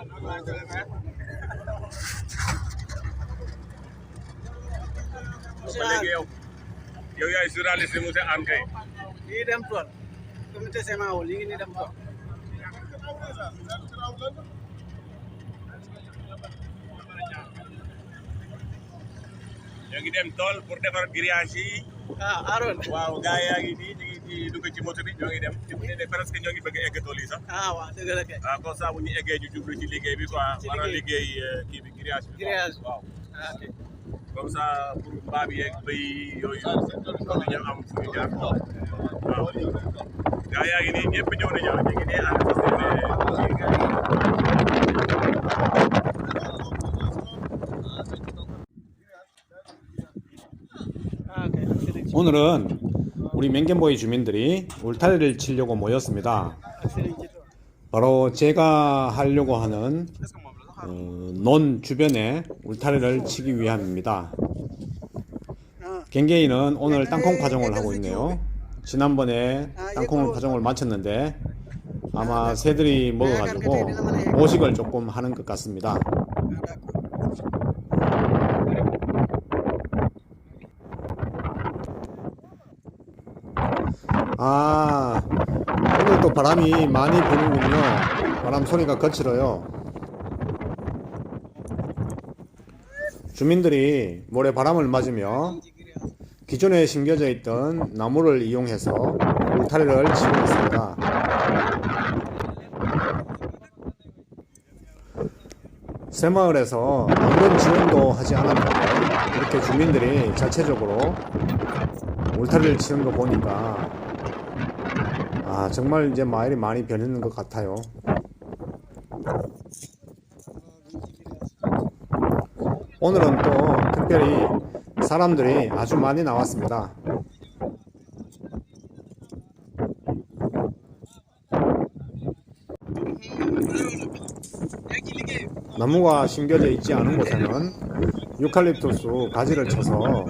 ba léegi yow yow yaay journaliste monsieur Anne Gueye lii dem tool comité sement wol yi ngi ni dem tool ñoo ngi dem tool pour defar grillage yi ah Aron waaw gars yaa ngi nii ñu ngi ci dugg ci moto bi ñoo ngi dem. Nii presque ñoo ngi bëgg a egg tool yi sax. Ah waaw dëgg la kay. Waaw comme ça bu ñu eggee ñu jublu ci liggéey bi quoi. Ci war a liggéey. liggéey euh, kii bi grillage bi Grillage. waaw. Ah comme ça pour mbaam yeeg bëy yooyu ñu ñëw am fu ñu jaar waaw. Gars yaa ngi nii ñëpp ñëw nañu ñu ngi nii ànd fas 오늘은 우리 맹견보이 주민들이 울타리를 치려고 모였습니다. 바로 제가 하려고 하는 어, 논 주변에 울타리를 치기 위함입니다. 갱게이는 오늘 땅콩 파종을 하고 있네요. 지난번에 땅콩을 파종을 마쳤는데 아마 새들이 먹어가지고 모식을 조금 하는 것 같습니다. 아, 오늘 또 바람이 많이 부는군요. 바람 소리가 거칠어요. 주민들이 모래 바람을 맞으며 기존에 심겨져 있던 나무를 이용해서 울타리를 치고 있습니다. 새마을에서 아무런 지원도 하지 않았는데 이렇게 주민들이 자체적으로 울타리를 치는 거 보니까 아 정말 이제 마을이 많이 변했는 것 같아요. 오늘은 또 특별히 사람들이 아주 많이 나왔습니다. 나무가 심겨져 있지 않은 곳에는 유칼립투스 가지를 쳐서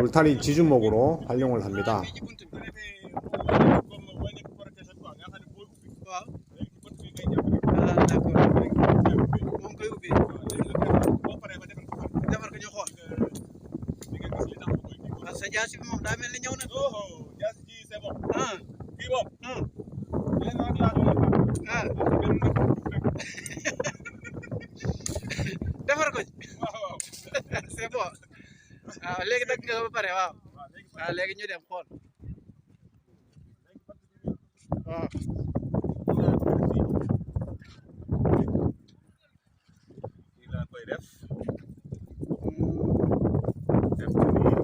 울타리 지주목으로 활용을 합니다. Daa mel ni ñëw na. Ah. Ah. Ah. Defar ko. Ci c'est bon. Waaw léegi dagg nga ba pare waaw. Waaw léegi ñu dem xool. Waaw laa koy def. Def ko nii.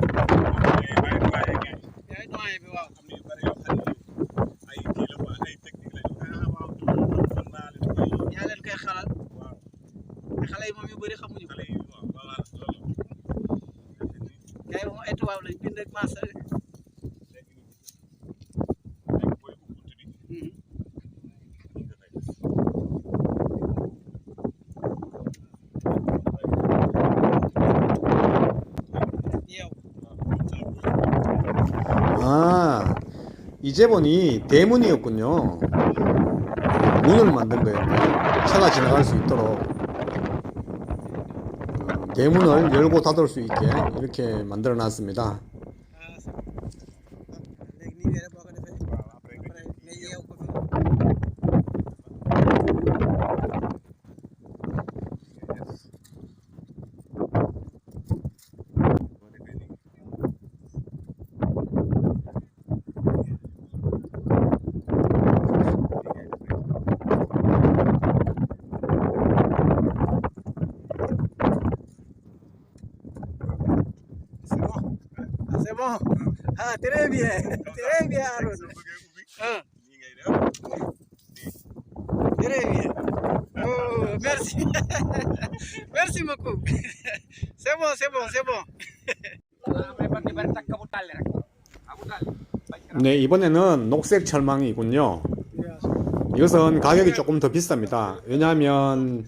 이제 보니 대문이었군요. 문을 만든 거였네. 차가 지나갈 수 있도록. 어, 대문을 열고 닫을 수 있게 이렇게 만들어 놨습니다. तेरे भी है तेरे भी है आरोन तेरे भी है ओ merci merci beaucoup c'est bon c'est bon c'est bon 네 이번에는 녹색 철망이군요 이것은 가격이 조금 더 비쌉니다 왜냐하면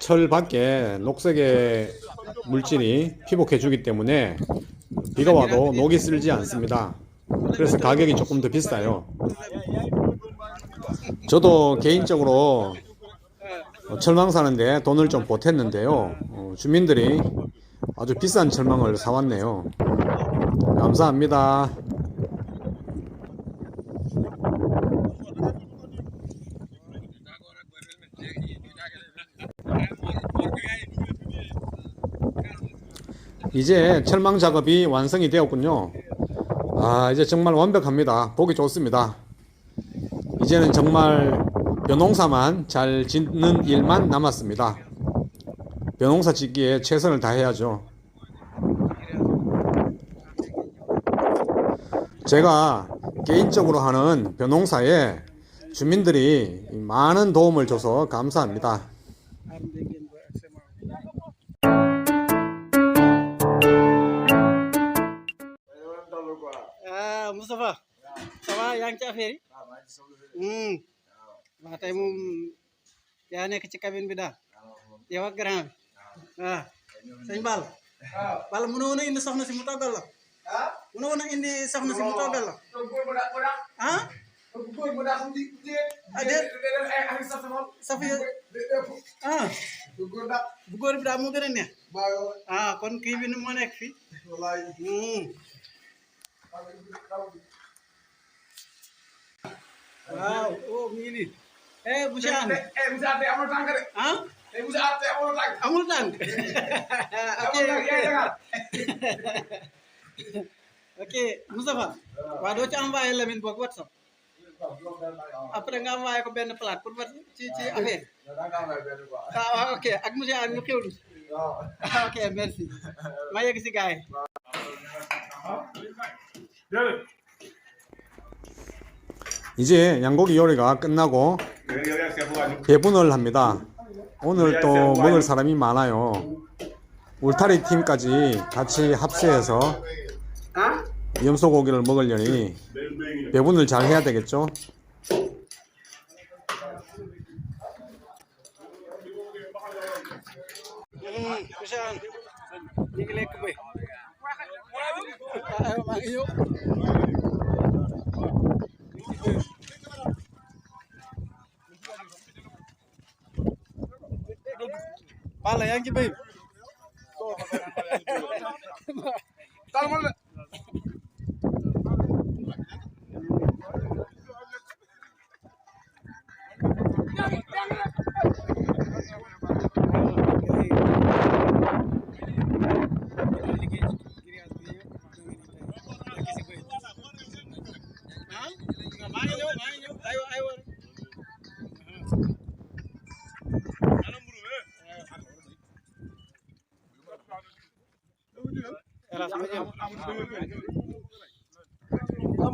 철 밖에 녹색의 물질이 피복해 주기 때문에 비가 와도 녹이 쓸지 않습니다. 그래서 가격이 조금 더 비싸요. 저도 개인적으로 어, 철망 사는데 돈을 좀 보탰는데요. 어, 주민들이 아주 비싼 철망을 사왔네요. 감사합니다. 이제 철망 작업이 완성이 되었군요. 아, 이제 정말 완벽합니다. 보기 좋습니다. 이제는 정말 벼농사만 잘 짓는 일만 남았습니다. 벼농사 짓기에 최선을 다해야죠. 제가 개인적으로 하는 벼농사에 주민들이 많은 도움을 줘서 감사합니다. Moustapha ça va yaa ngi ci affaire yi hmm. Waaw tey moom yaa nekk ci cabine bi daal yow ak grand bi ah. Sëñ Ball Ball mënoo woon a indi soxna si mu toggal la mënoo woon a indi soxna si mu toggal la ah ah déet safi ah. Bu góor bi daal moo gën a neex ah kon kii bi ni moo nekk fii Wow, oh. Eh, Eh, bisa amul Eh, bisa amul. Amul. Oke, oke. Oke, Mustafa. Wado ci envoyé WhatsApp. après nga envoyé ko benn plate pour war ci ci affaire ah waaw ok ak monsieur ak ñu xewlu ok 이제 양고기 요리가 끝나고 배분을 합니다. 오늘 또 먹을 사람이 많아요. 울타리 팀까지 같이 합세해서 염소고기를 먹으려니 배분을 잘 해야 되겠죠? Hmm, Tayo, mangiyo. Pala, yan ki babe. Tama na. Hmm,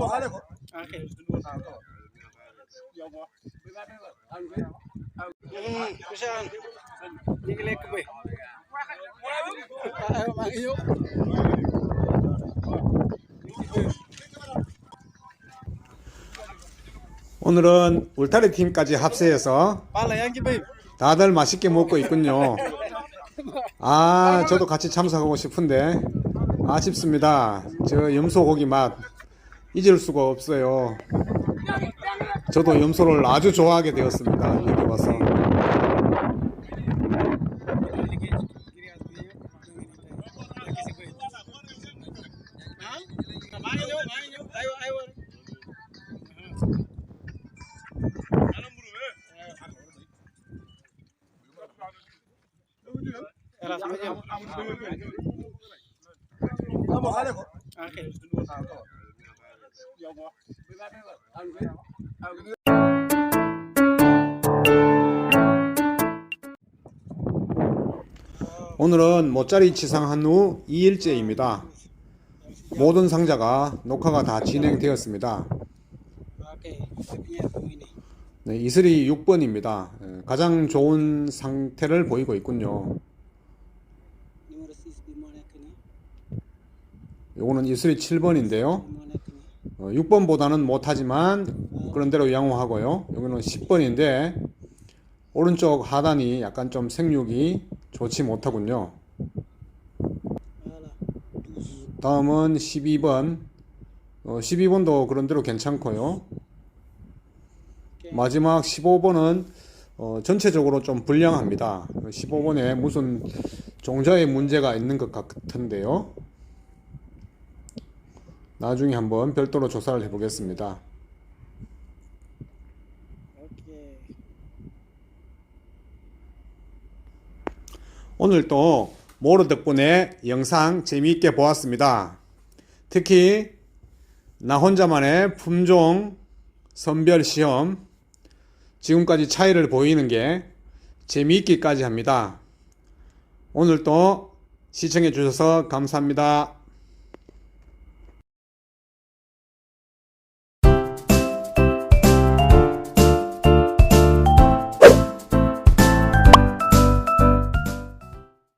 ah 오늘은 울타리 팀까지 합세해서 다들 맛있게 먹고 있군요. 아, 저도 같이 참석하고 싶은데 아쉽습니다. 저 염소고기 맛 잊을 수가 없어요. 저도 염소를 아주 좋아하게 되었습니다. 여기 와서. 오늘은 모짜리 치상한 후 2일째입니다. 모든 상자가 녹화가 다 진행되었습니다. 네, 이슬이 6번입니다. 가장 좋은 상태를 보이고 있군요. 요거는 이슬이 7번인데요. moo nekk nii 6번보다는 못하지만 그런 대로 양호하고요. 여기는 10번인데 오른쪽 하단이 약간 좀 생육이 좋지 못하군요. 다음은 12번. 어, 12번도 그런 대로 괜찮고요. 마지막 15번은 어, 전체적으로 좀 불량합니다. 15번에 무슨 종자의 문제가 있는 것 같은데요. 나중에 한번 별도로 조사를 해보겠습니다. Ok. 오늘 또 모르 덕분에 영상 재미있게 보았습니다. 특히 나 혼자만의 품종 선별 시험 지금까지 차이를 보이는 게 재미있기까지 합니다. 오늘 또 시청해 주셔서 감사합니다.